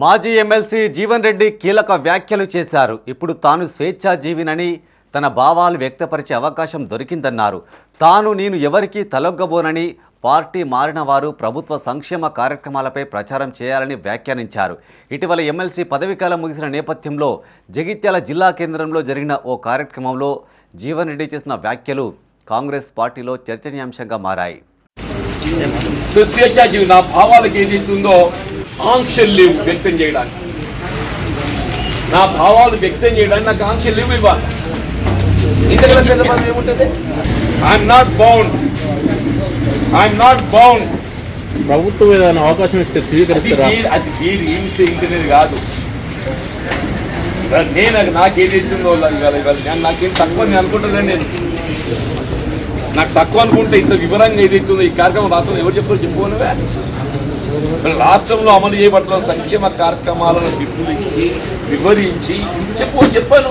మాజీ ఎమ్మెల్సీ జీవన్ రెడ్డి కీలక వ్యాఖ్యలు చేశారు. ఇప్పుడు తాను స్వేచ్ఛాజీవినని తన భావాలు వ్యక్తపరిచే అవకాశం దొరికిందన్నారు. తాను నేను ఎవరికీ తలొగ్గబోనని పార్టీ మారిన వారు ప్రభుత్వ సంక్షేమ కార్యక్రమాలపై ప్రచారం చేయాలని వ్యాఖ్యానించారు. ఇటీవల ఎమ్మెల్సీ పదవీకాలం ముగిసిన నేపథ్యంలో జగిత్యాల జిల్లా కేంద్రంలో జరిగిన ఓ కార్యక్రమంలో జీవన్ రెడ్డి చేసిన వ్యాఖ్యలు కాంగ్రెస్ పార్టీలో చర్చనీయాంశంగా మారాయి. నా భావాలకు ఏదైతుందో ఆంక్షలు లేవు వ్యక్తం చేయడానికి. నా భావాలు వ్యక్తం చేయడానికి నాకు ఆంక్షలు లేవు ఇవ్వాలి. ఇంతకన్నా పెద్ద పదం ఏముంటుంది? I'm not bound I'm not bound ప్రభుత్వం ఏదైనా అవకాశం ఇస్తే స్వీకరిస్తారా? అది మీరు ఇంటి ఇంటినేది కాదు. నేను అది నాకు ఏది ఇస్తుందో ఇవాళ ఇవాళ నేను నాకేం తక్కువ నేను అనుకుంటున్నాను నేను. నాకు తక్కువ అనుకుంటే ఇంత వివరంగా ఏది ఇస్తుందో ఈ కార్యక్రమం రాష్ట్రంలో ఎవరు చెప్తారో చెప్పుకోనువే రాష్ట్రంలో అమలు చేయబడుతున్న సంక్షేమ కార్యక్రమాలను విపులించి వివరించి చెప్పు చెప్పాను.